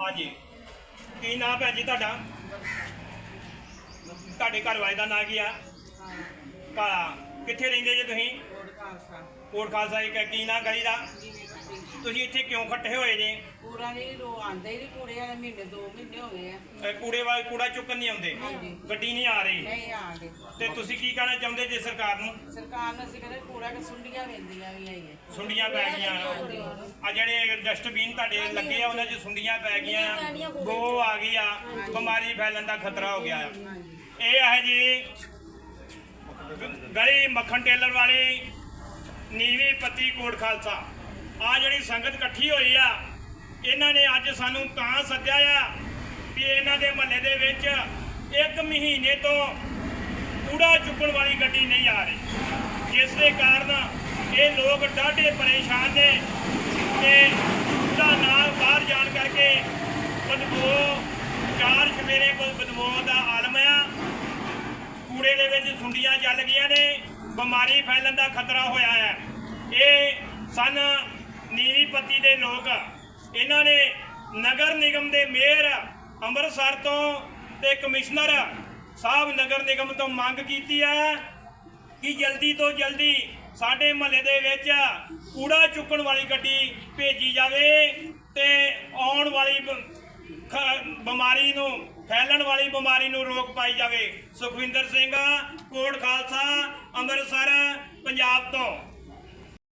ਹਾਂਜੀ। ਕੀ ਨਾਮ ਭੈਣ ਜੀ ਤੁਹਾਡਾ? ਤੁਹਾਡੇ ਘਰ ਵਾਲੇ ਦਾ ਨਾਂ ਕੀ ਆ? ਕਾਲਾ ਕਿੱਥੇ ਰਹਿੰਦੇ ਜੇ ਤੁਸੀਂ? ਕੋਟ ਖਾਲਸਾ। ਜੀ ਕੀ ਨਾਂ ਗਲੀ ਦਾ? ਤੁਸੀਂ ਇੱਥੇ ਕਿਉਂ ਇਕੱਠੇ ਹੋਏ ਜੇ? ਪੂਰਾ ਨਹੀਂ ਰੋ ਆਂਦੇ ਹੀ ਨਹੀਂ ਕੂੜੇ ਵਾਲੇ ਮਹੀਨੇ ਦੋ ਮਹੀਨੇ ਹੋ ਗਏ ਆ। ਇਹ ਕੂੜੇ ਵਾਲੇ ਕੂੜਾ ਚੁੱਕਣ ਨਹੀਂ ਆਉਂਦੇ? ਹਾਂਜੀ। ਗੱਡੀ ਨਹੀਂ ਆ ਰਹੀ? ਨਹੀਂ ਆਂਦੇ ਤੇ ਤੁਸੀਂ ਕੀ ਕਹਿਣਾ ਚਾਹੁੰਦੇ ਜੇ ਸਰਕਾਰ ਨੂੰ? ਸਰਕਾਰ ਨੇ ਅਸੀਂ ਕਹਿੰਦੇ ਕੂੜਾ ਕਿ ਸੁੰਡੀਆਂ ਵੇਂਦੀਆਂ ਵੀ ਆਈਏ ਸੁੰਡੀਆਂ ਪੈ ਗਈਆਂ। ਆ ਜਿਹੜੇ ਡਸਟਬਿਨ ਤੁਹਾਡੇ ਲੱਗੇ ਆ ਉਹਨਾਂ 'ਚ ਸੁੰਡੀਆਂ ਪੈ ਗਈਆਂ। ਆ ਗੋ ਆ ਗਈ ਆ ਬਿਮਾਰੀ ਫੈਲਣ ਦਾ ਖਤਰਾ ਹੋ ਗਿਆ ਆ। ਇਹ ਹੈ ਜੀ ਗ- ਗਲੀ ਮੱਖਣ ਟੇਲਰ ਵਾਲੀ ਨੀਵੀਂ ਪੱਤੀ ਕੋਟ ਖਾਲਸਾ। ਆ ਜਿਹੜੀ ਸੰਗਤ ਇਕੱਠੀ ਹੋਈ ਆ, ਇਹਨਾਂ ਨੇ ਅੱਜ ਸਾਨੂੰ ਤਾਂ ਸੱਦਿਆ ਆ ਵੀ ਇਹਨਾਂ ਦੇ ਮਹੱਲੇ ਦੇ ਵਿੱਚ ਇੱਕ ਮਹੀਨੇ ਤੋਂ ਕੂੜਾ ਚੁੱਕਣ ਵਾਲੀ ਗੱਡੀ ਨਹੀਂ ਆ ਰਹੀ। ਜਿਸ ਦੇ ਕਾਰਨ ਇਹ ਲੋਕ ਡਾਢੇ ਪਰੇਸ਼ਾਨ ਨੇ ਤੇ ਕੂੜਾ ਨਾਲ ਬਾਹਰ ਜਾਣ ਕਰਕੇ ਬਦਬੂ, ਚਾਰ ਸਵੇਰੇ ਕੋਲ ਬਦਬੂ ਦਾ ਆਲਮ ਆ। ਕੂੜੇ ਦੇ ਵਿੱਚ ਸੁੰਡੀਆਂ ਚੱਲ ਗਈਆਂ ਨੇ, ਬਿਮਾਰੀ ਫੈਲਣ ਦਾ ਖਤਰਾ ਹੋਇਆ ਹੈ ਇਹ ਸਨ ਪੱਤੀ ਦੇ ਲੋਕ, ਇਹਨਾਂ ਨੇ ਨਗਰ ਨਿਗਮ ਦੇ ਮੇਅਰ ਅੰਮ੍ਰਿਤਸਰ ਤੋਂ ਤੇ ਕਮਿਸ਼ਨਰ ਸਾਹਿਬ ਨਗਰ ਨਿਗਮ ਤੋਂ ਮੰਗ ਕੀਤੀ ਹੈ ਕਿ ਜਲਦੀ ਤੋਂ ਜਲਦੀ ਸਾਡੇ ਮਹੱਲੇ ਦੇ ਵਿੱਚ ਕੂੜਾ ਚੁੱਕਣ ਵਾਲੀ ਗੱਡੀ ਭੇਜੀ ਜਾਵੇ ਤੇ ਆਉਣ ਵਾਲੀ ਬਿਮਾਰੀ ਨੂੰ, ਫੈਲਣ ਵਾਲੀ ਬਿਮਾਰੀ ਨੂੰ ਰੋਕ ਪਾਈ ਜਾਵੇ। ਸੁਖਵਿੰਦਰ ਸਿੰਘ, ਕੋਟ ਖਾਲਸਾ, ਅੰਮ੍ਰਿਤਸਰ, ਪੰਜਾਬ ਤੋਂ।